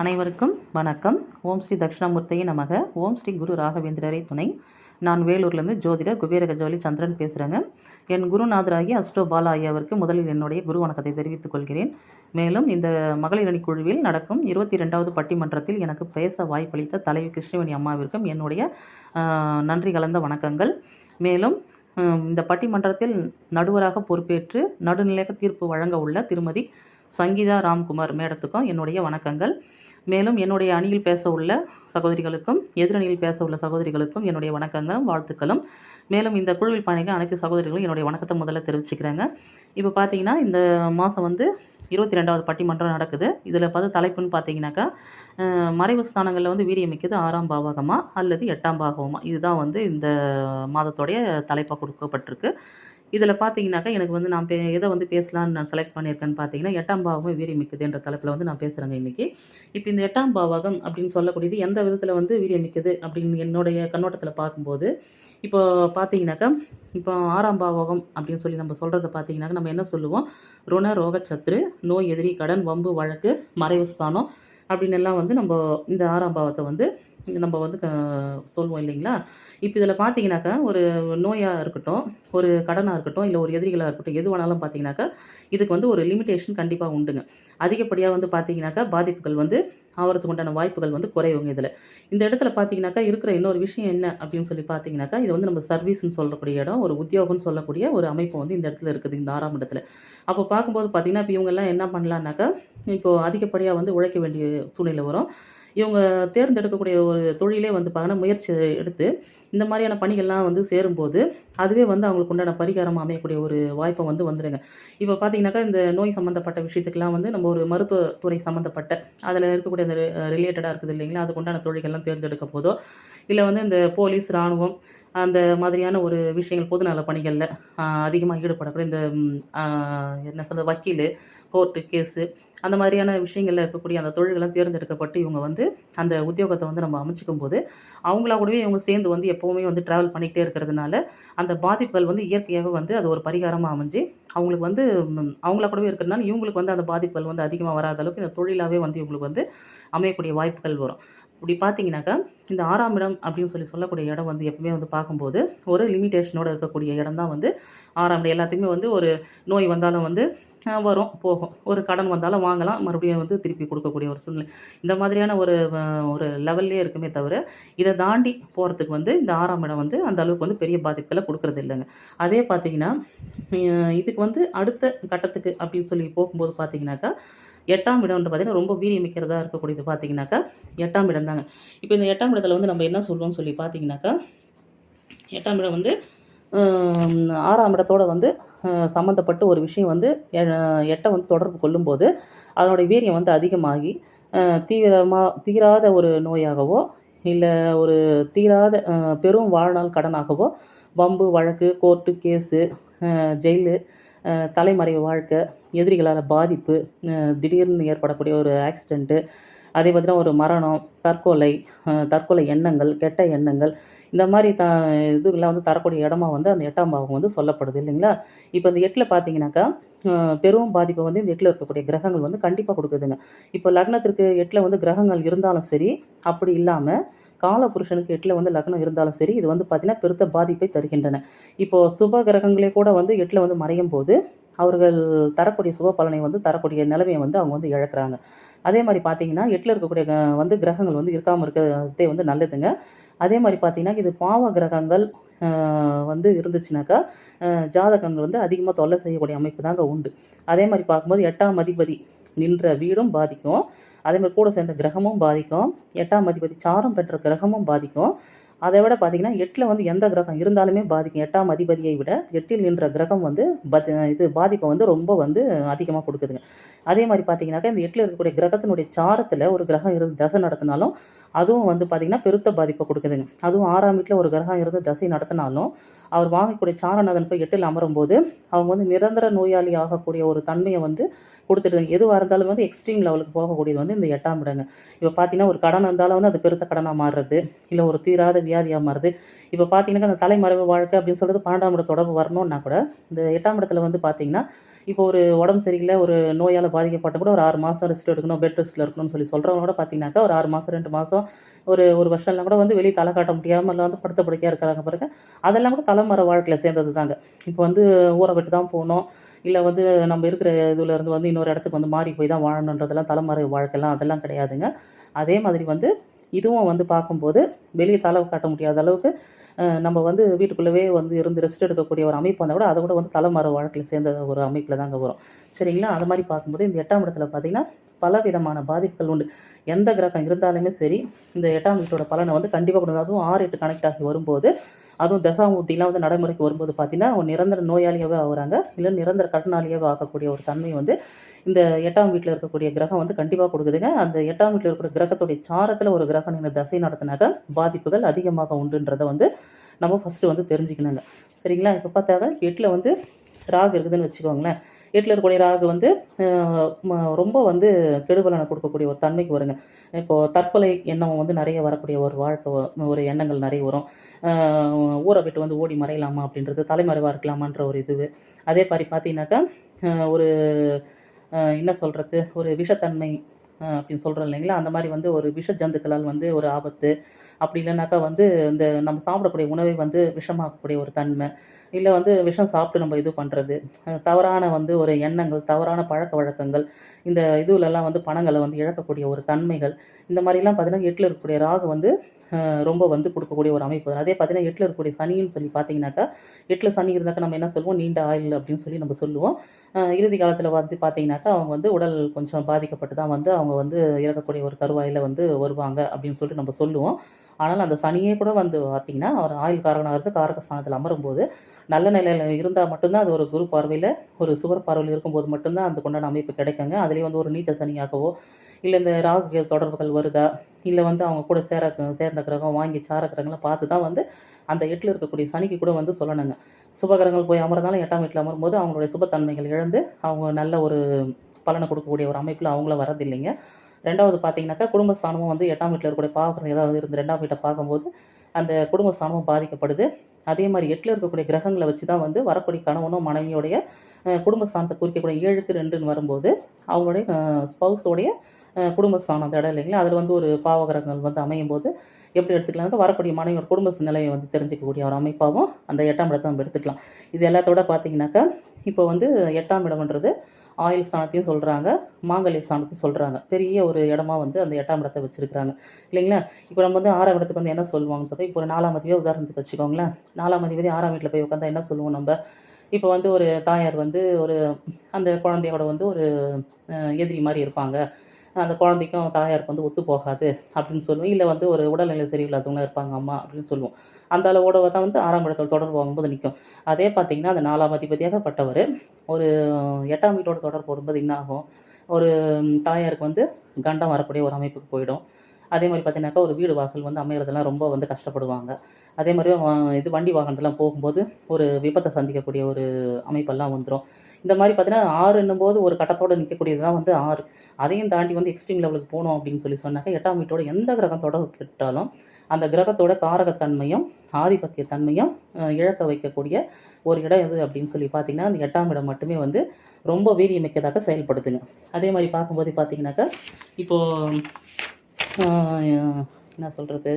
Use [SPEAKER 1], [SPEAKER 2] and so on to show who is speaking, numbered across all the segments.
[SPEAKER 1] அனைவருக்கும் வணக்கம். ஓம் ஸ்ரீ தட்சிணாமூர்த்தியை நமக. ஓம் ஸ்ரீ குரு ராகவேந்திரரை துணை. நான் வேலூர்லேருந்து ஜோதிடர் குபேர ஜோலி சந்திரன் பேசுகிறேங்க என் குருநாதராகி அஸ்டோ பாலா ஐயாவிற்கு முதலில் என்னுடைய குரு வணக்கத்தை தெரிவித்துக் கொள்கிறேன். மேலும் இந்த மகளிர் அணி குழுவில் நடக்கும் இருபத்தி ரெண்டாவது பட்டிமன்றத்தில் எனக்கு பேச வாய்ப்பளித்த தலைவி கிருஷ்ணவேணி அம்மாவிற்கும் என்னுடைய நன்றி கலந்த வணக்கங்கள். மேலும் இந்த பட்டிமன்றத்தில் நடுவராக பொறுப்பேற்று நடுநிலையக தீர்ப்பு வழங்க உள்ள திருமதி சங்கீதா ராம்குமார் மேடத்துக்கும் என்னுடைய வணக்கங்கள். மேலும் என்னுடைய அணியில் பேச உள்ள சகோதரிகளுக்கும் எதிரணியில் பேச உள்ள சகோதரிகளுக்கும் என்னுடைய வணக்கங்களும் வாழ்த்துக்களும். மேலும் இந்த குழுவில் பயணிக்க அனைத்து சகோதரிகளும் என்னுடைய வணக்கத்தை முதல்ல தெரிவிச்சுக்கிறேங்க. இப்போ பார்த்தீங்கன்னா இந்த மாதம் வந்து இருபத்தி ரெண்டாவது பட்டிமன்றம் நடக்குது. இதில் பார்த்து தலைப்புன்னு பார்த்தீங்கன்னாக்கா மறைவு ஸ்தானங்களில் வந்து வீரியமிக்கது ஆறாம் பாவகமாக அல்லது எட்டாம் பாகமாக இதுதான் வந்து இந்த மாதத்துடைய தலைப்பாக கொடுக்கப்பட்டிருக்கு. இதில் பார்த்தீங்கன்னாக்கா எனக்கு வந்து நான் பே எதை வந்து பேசலான்னு நான் செலக்ட் பண்ணியிருக்கேன்னு பார்த்தீங்கன்னா எட்டாம் பாவகம் வீரியமிக்குது என்ற தலைப்பில் வந்து நான் பேசுகிறேங்க இன்றைக்கி இப்போ இந்த எட்டாம் பாவகம் அப்படின்னு சொல்லக்கூடியது எந்த விதத்தில் வந்து வீரியமிக்குது அப்படின்னு என்னுடைய கண்ணோட்டத்தில் பார்க்கும்போது இப்போ பார்த்தீங்கன்னாக்கா இப்போ ஆறாம் பாவகம் அப்படின்னு சொல்லி நம்ம சொல்கிறத பார்த்தீங்கன்னாக்கா நம்ம என்ன சொல்லுவோம்? ருண ரோகச்சத்ரு நோய் எதிரி கடன் வம்பு வழக்கு மறைவு ஸ்தானம் அப்படின்னு எல்லாம் வந்து நம்ம இந்த ஆறாம் பாவத்தை வந்து நம்ம வந்து க- சொல்லுவோம் இல்லைங்களா? இப்போ இதில் பார்த்தீங்கன்னாக்கா ஒரு நோயாக இருக்கட்டும் ஒரு கடனாக இருக்கட்டும் இல்லை ஒரு எதிரிகளாக இருக்கட்டும் எது வேணாலும் பார்த்தீங்கன்னாக்கா இதுக்கு வந்து ஒரு லிமிட்டேஷன் கண்டிப்பாக உண்டுங்க. அதிகப்படியாக வந்து பார்த்தீங்கன்னாக்கா பாதிப்புகள் வந்து ஆகிறதுக்கு உண்டான வாய்ப்புகள் வந்து குறைவுங்க இதில். இந்த இடத்துல பார்த்தீங்கன்னாக்கா இருக்கிற இன்னொரு விஷயம் என்ன அப்படின்னு சொல்லி பார்த்தீங்கன்னாக்கா இது வந்து நம்ம சர்வீஸ்னு சொல்லக்கூடிய இடம் ஒரு உத்தியோகம்னு சொல்லக்கூடிய ஒரு அமைப்பு வந்து இந்த இடத்துல இருக்குது இந்த ஆறாம் இடத்துல. அப்போ பார்க்கும்போது பார்த்தீங்கன்னா இப்போ இவங்கெல்லாம் என்ன பண்ணலான்னாக்கா இப்போது அதிகப்படியாக வந்து உழைக்க வேண்டிய சூழ்நிலை வரும். இவங்க தேர்ந்தெடுக்கக்கூடிய ஒரு தொழிலே வந்து பார்த்தீங்கன்னா முயற்சி எடுத்து இந்த மாதிரியான பணிகள்லாம் வந்து சேரும்போது அதுவே வந்து அவங்களுக்கு உண்டான பரிகாரம் அமையக்கூடிய ஒரு வாய்ப்பை வந்து வந்துடுங்க. இப்போ பார்த்தீங்கன்னாக்கா இந்த நோய் சம்மந்தப்பட்ட விஷயத்துக்கெல்லாம் வந்து நம்ம ஒரு மருத்துவத்துறை சம்மந்தப்பட்ட அதில் இருக்கக்கூடிய அந்த ரிலேட்டடாக இருக்குது இல்லைங்களா? அதுக்கு உண்டான தொழில்கள்லாம் தேர்ந்தெடுக்க போதோ இல்லை வந்து இந்த போலீஸ் இராணுவம் அந்த மாதிரியான ஒரு விஷயங்கள் பொதுநல பணிகளில் அதிகமாக ஈடுபடக்கூடிய இந்த என்ன சொல்ல வக்கீல் கோர்ட்டு கேஸு அந்த மாதிரியான விஷயங்களில் இருக்கக்கூடிய அந்த தொழில்கள்லாம் தேர்ந்தெடுக்கப்பட்டு இவங்க வந்து அந்த உத்தியோகத்தை வந்து நம்ம அமைச்சிக்கும் போது அவங்களா கூடவே இவங்க சேர்ந்து வந்து எப்போவுமே வந்து ட்ராவல் பண்ணிக்கிட்டே இருக்கிறதுனால அந்த பாதிப்புகள் வந்து இயற்கையாகவே வந்து அது ஒரு பரிகாரமாக அமைஞ்சு அவங்களுக்கு வந்து அவங்களா கூடவே இருக்கிறதுனால இவங்களுக்கு வந்து அந்த பாதிப்புகள் வந்து அதிகமாக வராத அளவுக்கு இந்த தொழிலாகவே வந்து இவங்களுக்கு வந்து அமையக்கூடிய வாய்ப்புகள் வரும். இப்படி பார்த்தீங்கன்னாக்கா இந்த ஆறாம் இடம் அப்படின்னு சொல்லி சொல்லக்கூடிய இடம் வந்து எப்பவுமே வந்து பார்க்கும்போது ஒரு லிமிட்டேஷனோடு இருக்கக்கூடிய இடம் தான் வந்து ஆறாம் இடம். எல்லாத்துக்குமே வந்து ஒரு நோய் வந்தாலும் வந்து வரும் போகும். ஒரு கடன் வந்தாலும் வாங்கலாம் மறுபடியும் வந்து திருப்பி கொடுக்கக்கூடிய ஒரு சூழ்நிலை. இந்த மாதிரியான ஒரு ஒரு லெவல்லே இருக்குமே தவிர இதை தாண்டி போகிறதுக்கு வந்து இந்த ஆறாம் இடம் வந்து அந்த அளவுக்கு வந்து பெரிய பாதிப்புகளை கொடுக்கறது இல்லைங்க. அதே பார்த்தீங்கன்னா இதுக்கு வந்து அடுத்த கட்டத்துக்கு அப்படின்னு சொல்லி போகும்போது பார்த்தீங்கன்னாக்கா எட்டாம் இடம் வந்து பார்த்தீங்கன்னா ரொம்ப வீரியமிக்கிறதா இருக்கக்கூடியது பார்த்தீங்கன்னாக்கா எட்டாம் இடம் தாங்க. இப்போ இந்த எட்டாம் இடத்துல வந்து நம்ம என்ன சொல்லுவோம்னு சொல்லி பார்த்தீங்கன்னாக்கா எட்டாம் இடம் வந்து ஆறாம் இடத்தோட வந்து சம்மந்தப்பட்ட ஒரு விஷயம் வந்து எ- எட்டை வந்து தொடர்பு கொள்ளும்போது அதனுடைய வீரியம் வந்து அதிகமாகி தீவிரமாக தீராத ஒரு நோயாகவோ இல்லை ஒரு தீராத பெரும் வாழ்நாள் கடனாகவோ வம்பு வழக்கு கோர்ட்டு கேஸு ஜெயிலு தலைமறைவு வாழ்க்கை எதிரிகளால் பாதிப்பு திடீர்னு ஏற்படக்கூடிய ஒரு ஆக்சிடெண்ட்டு அதே பார்த்தீங்கன்னா ஒரு மரணம் தற்கொலை தற்கொலை எண்ணங்கள் கெட்ட எண்ணங்கள் இந்த மாதிரி த இதுலாம் வந்து தரக்கூடிய இடமா வந்து அந்த எட்டாம் பாவம் வந்து சொல்லப்படுது இல்லைங்களா? இப்போ இந்த எட்டில் பார்த்தீங்கன்னாக்கா பெரும் பாதிப்பை வந்து இந்த எட்டில் இருக்கக்கூடிய கிரகங்கள் வந்து கண்டிப்பாக கொடுக்குதுங்க. இப்போ லக்னத்திற்கு எட்டில் வந்து கிரகங்கள் இருந்தாலும் சரி அப்படி இல்லாமல் கால புருஷனுக்கு எட்டில் வந்து லக்னம் இருந்தாலும் சரி இது வந்து பார்த்திங்கன்னா பெருத்த பாதிப்பை தருகின்றன. இப்போது சுப கிரகங்களே கூட வந்து எட்டில் வந்து மறையும் போது அவர்கள் தரக்கூடிய சுப பலனை வந்து தரக்கூடிய நிலைமையை வந்து அவங்க வந்து இழக்கிறாங்க. அதே மாதிரி பார்த்தீங்கன்னா எட்டில் இருக்கக்கூடிய க- வந்து கிரகங்கள் வந்து இருக்காமல் இருக்கிறதே வந்து நல்லதுங்க. அதே மாதிரி பார்த்தீங்கன்னா இது பாவ கிரகங்கள் வந்து இருந்துச்சுனாக்கா ஜாதகங்கள் வந்து அதிகமாக தொல்லை செய்யக்கூடிய அமைப்பு தாங்க உண்டு. அதே மாதிரி பார்க்கும்போது எட்டாம் அதிபதி நின்ற வீடும் பாதிக்கும். அதே மாதிரி கூட சேர்ந்த கிரகமும் பாதிக்கும். எட்டாம் அதிபதி சாரம் பெற்ற கிரகமும் பாதிக்கும். அதை விட பார்த்தீங்கன்னா எட்டில் வந்து எந்த கிரகம் இருந்தாலுமே பாதிக்கும். எட்டாம் அதிபதியை விட எட்டில் நின்ற கிரகம் வந்து பத் இது பாதிப்பை வந்து ரொம்ப வந்து அதிகமாக கொடுக்குதுங்க. அதே மாதிரி பார்த்தீங்கன்னாக்கா இந்த எட்டில் இருக்கக்கூடிய கிரகத்தினுடைய சாரத்தில் ஒரு கிரகம் இருந்து தசை நடத்தினாலும் அதுவும் வந்து பார்த்திங்கன்னா பெருத்த பாதிப்பை கொடுக்குதுங்க. அதுவும் ஆறாம் வீட்டில் ஒரு கிரகம் இருந்து தசை நடத்தினாலும் அவர் வாங்கக்கூடிய சாரநாதன் போய் எட்டில் அமரும் போது அவங்க வந்து நிரந்தர நோயாளி ஆகக்கூடிய ஒரு தன்மையை வந்து கொடுத்துடுதுங்க. எதுவாக இருந்தாலும் வந்து எக்ஸ்ட்ரீம் லெவலுக்கு போகக்கூடியது வந்து இந்த எட்டாம் இடங்க. இப்போ பார்த்தீங்கன்னா ஒரு கடன் இருந்தாலும் வந்து அது பெருத்த கடனாக மாறுறது இல்லை ஒரு தீராத வியாதியாக மாறுது. இப்போ பார்த்தீங்கன்னா அந்த தலைமறைவு வாழ்க்கை அப்படின்னு சொல்கிறது பன்னெண்டாம் இடம் தொடர்பு வரணும்னா கூட இந்த எட்டாம் இடத்துல வந்து பார்த்தீங்கன்னா இப்போ ஒரு உடம்பு சரியில்லை ஒரு நோயால் பாதிக்கப்பட்ட கூட ஒரு ஆறு மாதம் ரெஸ்ட் எடுக்கணும் பெட் ரெஸ்ட்டில் இருக்கணும்னு சொல்லி சொல்கிறவங்க கூட பார்த்தீங்கன்னாக்கா ஒரு ஆறு மாதம் ரெண்டு மாதம் ஒரு ஒரு வருஷம்லாம் கூட வந்து வெளியே தலை காட்ட முடியாமல் இல்லை வந்து படுத்த படுக்கையாக இருக்கிறாங்க பாருங்க. அதெல்லாம் கூட தலைமறை வாழ்க்கையில் சேர்ந்தது தாங்க. இப்போ வந்து ஊரை விட்டு தான் போகணும். இல்லை வந்து நம்ம இருக்கிற இதுலேருந்து வந்து இன்னொரு இடத்துக்கு வந்து மாறி போய் தான் வாழணுன்றதெல்லாம் தலைமறை வாழ்க்கைலாம் அதெல்லாம் கிடையாதுங்க. அதே மாதிரி வந்து இதுவும் வந்து பார்க்கும்போது வெளியே தலை காட்ட முடியாத அளவுக்கு நம்ம வந்து வீட்டுக்குள்ளவே வந்து இருந்து ரெஸ்ட் எடுக்கக்கூடிய ஒரு அமைப்பு வந்தால் கூட அதை கூட வந்து தலைமறை வாழ்க்கையில் சேர்ந்த ஒரு அமைப்பில் தாங்க வரும். சரிங்களா? அது மாதிரி பார்க்கும்போது இந்த எட்டாம் இடத்துல பார்த்தீங்கன்னா பல விதமான பாதிப்புகள் உண்டு. எந்த கிரகம் இருந்தாலுமே சரி இந்த எட்டாம் வீட்டோட பலனை வந்து கண்டிப்பாக கொடுக்கும் அதுவும் ஆறு எட்டு கனெக்ட் ஆகி வரும்போது அதுவும் தசாமூர்த்திலாம் வந்து நடைமுறைக்கு வரும்போது பார்த்தீங்கன்னா அவங்க நிரந்தர நோயாளியாகவே ஆகுறாங்க. இல்லை நிரந்தர கடனாளியாகவே ஆகக்கூடிய ஒரு தன்மை வந்து இந்த எட்டாம் வீட்டில் இருக்கக்கூடிய கிரகம் வந்து கண்டிப்பாக கொடுக்குதுங்க. அந்த எட்டாம் வீட்டில் இருக்கக்கூடிய கிரகத்துடைய சாரத்தில் ஒரு கிரகம் நீங்கள் தசை நடத்தினாக்க பாதிப்புகள் அதிகமாக உண்டுன்றதை வந்து நம்ம ஃபஸ்ட்டு வந்து தெரிஞ்சுக்கணுங்க சரிங்களா? இப்போ பார்த்தாக்க எட்டில் வந்து ராகு இருக்குதுன்னு வச்சுக்கோங்களேன். எட்டில் இருக்கக்கூடிய ராகு வந்து ரொம்ப வந்து கெடுபலனை கொடுக்கக்கூடிய ஒரு தன்மைக்கு வருங்க. இப்போது தற்கொலை எண்ணம் வந்து நிறைய வரக்கூடிய ஒரு வாழ்க்கை ஒரு எண்ணங்கள் நிறைய வரும். ஊரை விட்டு வந்து ஓடி மறையலாமா அப்படின்றது தலைமறைவாக இருக்கலாமான்ற ஒரு இது அதே மாதிரி பார்த்தீங்கன்னாக்கா ஒரு என்ன சொல்கிறது ஒரு விஷத்தன்மை அப்படின்னு சொல்கிறோம் இல்லைங்களா? அந்த மாதிரி வந்து ஒரு விஷ ஜந்துக்களால் வந்து ஒரு ஆபத்து. அப்படி இல்லைனாக்கா வந்து இந்த நம்ம சாப்பிடக்கூடிய உணவை வந்து விஷமாக்கக்கூடிய ஒரு தன்மை. இல்லை வந்து விஷம் சாப்பிட்டு நம்ம இது பண்ணுறது தவறான வந்து ஒரு எண்ணங்கள் தவறான பழக்க வழக்கங்கள் இந்த இதுலலாம் வந்து பணங்களை வந்து இழக்கக்கூடிய ஒரு தன்மைகள் இந்த மாதிரிலாம் பார்த்தீங்கன்னா எட்டில் இருக்கக்கூடிய ராகு வந்து ரொம்ப வந்து கொடுக்கக்கூடிய ஒரு அமைப்பு. அதே பார்த்தீங்கன்னா எட்டில் இருக்கக்கூடிய சனின்னு சொல்லி பார்த்தீங்கன்னாக்கா எட்டில் சனி இருந்தாக்கா நம்ம என்ன சொல்லுவோம்? நீண்ட ஆயுள் அப்படின்னு சொல்லி நம்ம சொல்லுவோம். இறுதி காலத்தில் வந்து பார்த்தீங்கன்னாக்கா அவங்க வந்து உடல் கொஞ்சம் பாதிக்கப்பட்டு தான் வந்து அவங்க வந்து இறக்கக்கூடிய ஒரு தருவாயில் வந்து வருவாங்க அப்படின்னு சொல்லிட்டு நம்ம சொல்லுவோம். ஆனால் அந்த சனியே கூட வந்து பார்த்தீங்கன்னா அவர் ஆயுள் காரகனாக இருந்து காரக ஸ்தானத்தில் அமரும்போது நல்ல நிலையில் இருந்தால் மட்டும்தான் அது ஒரு குரு பார்வையில் ஒரு சுவர் பார்வையில் இருக்கும்போது மட்டும்தான் அந்த கொண்டான அமைப்பு கிடைக்குங்க. அதுலேயே வந்து ஒரு நீச்ச சனியாகவோ இல்லை இந்த ராகு தொடர்புகள் வருதா இல்லை வந்து அவங்க கூட சேர சேர்ந்த கிரகம் வாங்கி சார கிரகங்களாம் பார்த்து தான் வந்து அந்த எட்டில் இருக்கக்கூடிய சனிக்கு கூட வந்து சொல்லணுங்க. சுபகிரகங்கள் போய் அமர்ந்தாலும் எட்டாம் வீட்டில் அமரும்போது அவங்களுடைய சுபத்தன்மைகள் இழந்து அவங்க நல்ல ஒரு பலனை கொடுக்கக்கூடிய ஒரு அமைப்பில் அவங்களும் வரதில்லைங்க ரெண்டாவது பார்த்தீங்கன்னாக்கா குடும்பஸ்தானமும் வந்து எட்டாம் வீட்டில் இருக்கக்கூடிய பாவகிரகம் ஏதாவது இருந்து ரெண்டாம் வீட்டை பார்க்கும்போது அந்த குடும்ப சாணமும் பாதிக்கப்படுது. அதே மாதிரி எட்டில் இருக்கக்கூடிய கிரகங்களை வச்சு தான் வந்து வரக்கூடிய கணவனும் மனைவியோடைய குடும்ப ஸ்தானத்தை குறிக்கக்கூடிய ஏழுக்கு ரெண்டுன்னு வரும்போது அவங்களுடைய ஸ்பௌஸோடைய குடும்பஸ்தானம் அந்த இடம் இல்லைங்களா? அதில் வந்து ஒரு பாவகிரகங்கள் வந்து அமையும் போது எப்படி எடுத்துக்கலாம்னா வரக்கூடிய மனைவியோட குடும்ப நிலையை வந்து தெரிஞ்சுக்கக்கூடிய ஒரு அமைப்பாகவும் அந்த எட்டாம் இடத்தை நம்ம எடுத்துக்கலாம். இது எல்லாத்தோட பார்த்தீங்கன்னாக்கா இப்போ வந்து எட்டாம் இடம்ன்றது ஆயுள் ஸ்தானத்தையும் சொல்கிறாங்க மாங்கல்ய ஸ்தானத்தையும் சொல்கிறாங்க பெரிய ஒரு இடமா வந்து அந்த எட்டாம் இடத்தை வச்சுருக்கிறாங்க. இல்லைங்களா? இப்போ நம்ம வந்து ஆறாம் இடத்துக்கு வந்து என்ன சொல்லுவாங்கன்னு சொல்லிட்டு இப்போ ஒரு நாலாம் அதிபதியே உதாரணத்துக்கு வச்சுக்கோங்களேன். நாலாம் அதிபதி ஆறாம் வீட்டில் போய் உட்காந்தா என்ன சொல்லுவோம் நம்ம? இப்போ வந்து ஒரு தாயார் வந்து ஒரு அந்த குழந்தையோட வந்து ஒரு எதிரி மாதிரி இருப்பாங்க. அந்த குழந்தைக்கும் தாயாருக்கு வந்து ஒத்து போகாது அப்படின்னு சொல்லுவோம். இல்லை வந்து ஒரு உடல்நிலை சரியில்லாதவங்களாம் இருப்பாங்க அம்மா அப்படின்னு சொல்லுவோம். அந்த அளவோட தான் வந்து ஆறாம் இடத்துல தொடர்பு வாங்கும்போது நிற்கும் அதே பார்த்திங்கன்னா அந்த நாலாம் அதிபதியாகப்பட்டவர் ஒரு எட்டாம் வீட்டோட தொடர்பு வரும்போது என்ன ஆகும் ஒரு தாயாருக்கு வந்து கண்டம் வரக்கூடிய ஒரு அமைப்புக்கு போயிடும். அதே மாதிரி பார்த்தீங்கன்னாக்கா ஒரு வீடு வாசல் வந்து அமைகிறதெல்லாம் ரொம்ப வந்து கஷ்டப்படுவாங்க. அதே மாதிரி இது வண்டி வாகனத்தெல்லாம் போகும்போது ஒரு விபத்தை சந்திக்கக்கூடிய ஒரு அமைப்பெல்லாம் வந்துடும் இந்த மாதிரி பார்த்தீங்கன்னா ஆறுன்னும் போது ஒரு கட்டத்தோடு நிற்கக்கூடியது தான் வந்து ஆறு. அதையும் தாண்டி வந்து எக்ஸ்ட்ரீம் லெவலுக்கு போகணும் அப்படின்னு சொல்லி சொன்னாக்க எட்டாம் வீட்டோட எந்த கிரகத்தோட தொடர்பு பெற்றாலும் அந்த கிரகத்தோட காரகத்தன்மையும் ஆதிபத்திய தன்மையும் இழக்க வைக்கக்கூடிய ஒரு இடம் எது அப்படின்னு சொல்லி பார்த்தீங்கன்னா அந்த எட்டாம் இடம் மட்டுமே வந்து ரொம்ப வீரியமிக்கதாக செயல்படுத்துங்க அதே மாதிரி பார்க்கும்போது பார்த்தீங்கன்னாக்கா இப்போது என்ன சொல்கிறது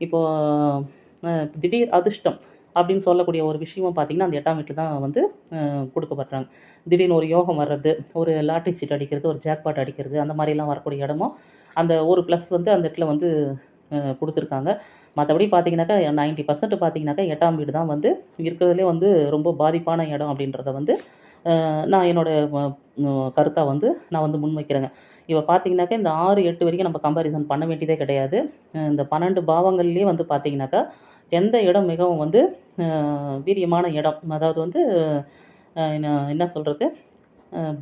[SPEAKER 1] இப்போது திடீர் அதிர்ஷ்டம். அப்படின்னு சொல்லக்கூடிய ஒரு விஷயமும் பார்த்தீங்கன்னா அந்த எட்டாம் வீட்டில் தான் வந்து கொடுக்கப்படுறாங்க. திடீர்னு ஒரு யோகம் வர்றது ஒரு லாட்டரி சீட் அடிக்கிறது ஒரு ஜாக்பாட் அடிக்கிறது அந்த மாதிரிலாம் வரக்கூடிய இடமும் அந்த ஒரு ப்ளஸ் வந்து அந்த இடத்துல வந்து கொடுத்துருக்காங்க. மற்றபடி பார்த்தீங்கன்னாக்கா நைன்ட்டி பர்சன்ட் பார்த்தீங்கன்னாக்கா எட்டாம் வீடு தான் வந்து இருக்கிறதுலே வந்து ரொம்ப பாதிப்பான இடம் அப்படின்றத வந்து நான் என்னோட கருத்தாக வந்து நான் வந்து முன்வைக்கிறேங்க. இப்போ பார்த்தீங்கன்னாக்கா இந்த ஆறு எட்டு வரைக்கும் நம்ம கம்பேரிசன் பண்ண வேண்டியதே கிடையாது. இந்த பன்னெண்டு பாவங்கள்லேயே வந்து பார்த்தீங்கன்னாக்கா எந்த இடம் மிகவும் வந்து வீரியமான இடம்? அதாவது வந்து என்ன என்ன சொல்கிறது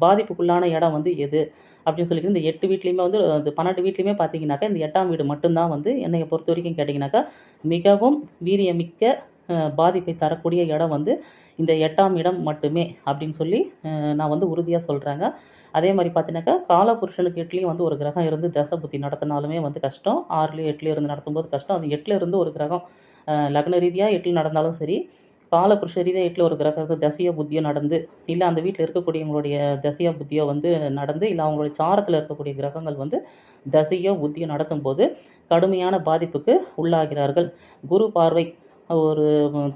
[SPEAKER 1] பாதிப்புக்குள்ளான இடம் வந்து எது? அப்படின்னு சொல்லிட்டு இந்த எட்டு வீட்லேயுமே வந்து இந்த பன்னெண்டு வீட்லேயுமே பார்த்தீங்கன்னாக்கா இந்த எட்டாம் வீடு மட்டும்தான் வந்து என்னை பொறுத்த வரைக்கும் கேட்டிங்கனாக்கா மிகவும் வீரியமிக்க பாதிப்பை தரக்கூடிய இடம் வந்து இந்த எட்டாம் இடம் மட்டுமே அப்படின்னு சொல்லி நான் வந்து உறுதியாக சொல்கிறேங்க அதே மாதிரி பார்த்தீங்கன்னாக்கா காலபுருஷனுக்கு எட்டுலேயும் வந்து ஒரு கிரகம் இருந்து தசை புத்தி நடத்தினாலுமே வந்து கஷ்டம். ஆறுலேயும் எட்டுலேயும் இருந்து நடத்தும்போது கஷ்டம். அது எட்டில் இருந்து ஒரு கிரகம் லக்ன ரீதியாக எட்டில் நடந்தாலும் சரி காலபுருஷ ரீதியாக வீட்டில் ஒரு கிரகம் தசையோ புத்தியோ நடந்து இல்லை அந்த வீட்டில் இருக்கக்கூடியவங்களுடைய தசையோ புத்தியோ வந்து நடந்து இல்லை அவங்களுடைய சாரத்தில் இருக்கக்கூடிய கிரகங்கள் வந்து தசையோ புத்தியோ நடத்தும் போது கடுமையான பாதிப்புக்கு உள்ளாகிறார்கள். குரு பார்வை ஒரு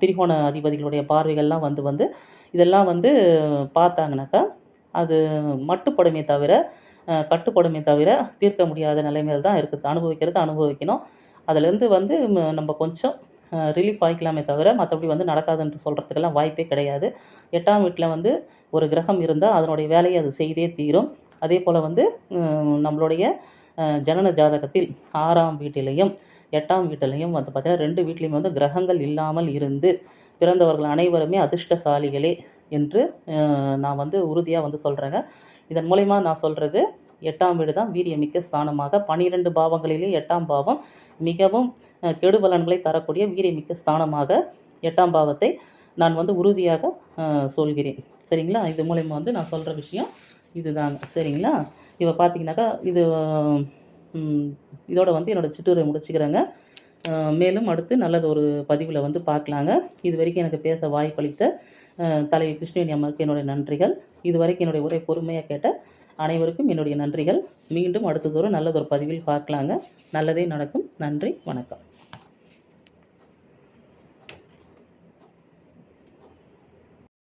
[SPEAKER 1] திரிகோண அதிபதிகளுடைய பார்வைகள்லாம் வந்து வந்து இதெல்லாம் வந்து பார்த்தாங்கனாக்கா அது மட்டுப்படுமே தவிர கட்டுப்படுமே தவிர தீர்க்க முடியாத நிலைமையில் தான் இருக்குது. அனுபவிக்கிறது அனுபவிக்கணும். அதுலேருந்து வந்து நம்ம கொஞ்சம் ரிலீஃப் ஆகிக்கலாமே தவிர மற்றபடி வந்து நடக்காதுன்னு சொல்கிறதுக்கெல்லாம் வாய்ப்பே கிடையாது. எட்டாம் வீட்டில் வந்து ஒரு கிரகம் இருந்தால் அதனுடைய வேலையை அது செய்தே தீரும். அதே போல் வந்து நம்மளுடைய ஜனன ஜாதகத்தில் ஆறாம் வீட்டிலையும் எட்டாம் வீட்டிலையும் வந்து பார்த்திங்கன்னா ரெண்டு வீட்லேயும் வந்து கிரகங்கள் இல்லாமல் இருந்து பிறந்தவர்கள் அனைவருமே அதிர்ஷ்டசாலிகளே என்று நான் வந்து உறுதியாக வந்து சொல்கிறேங்க இதன் மூலயமா நான் சொல்கிறது எட்டாம் வீடு தான் வீரியமிக்க ஸ்தானமாக. பனிரெண்டு பாவங்களிலே எட்டாம் பாவம் மிகவும் கெடுபலன்களை தரக்கூடிய வீரியமிக்க ஸ்தானமாக எட்டாம் பாவத்தை நான் வந்து உறுதியாக சொல்கிறேன். சரிங்களா? இது மூலயமா வந்து நான் சொல்கிற விஷயம் இதுதாங்க. சரிங்களா? இப்போ பார்த்தீங்கன்னாக்கா இது இதோட வந்து என்னோடய சிட்டுரை முடிச்சுக்கிறேங்க. மேலும் அடுத்து நல்லது ஒரு பதிவில் வந்து பார்க்கலாங்க. இது வரைக்கும் எனக்கு பேச வாய்ப்பளித்த தலைவி கிருஷ்ணவேணி அம்மாவுக்கு என்னுடைய நன்றிகள். இது வரைக்கும் என்னுடைய உரை பொறுமையாக கேட்ட அனைவருக்கும் என்னுடைய நன்றிகள். மீண்டும் அடுத்ததொரு நல்லதொரு பதிவில் பார்க்கலாங்க. நல்லதே நடக்கும். நன்றி. வணக்கம்.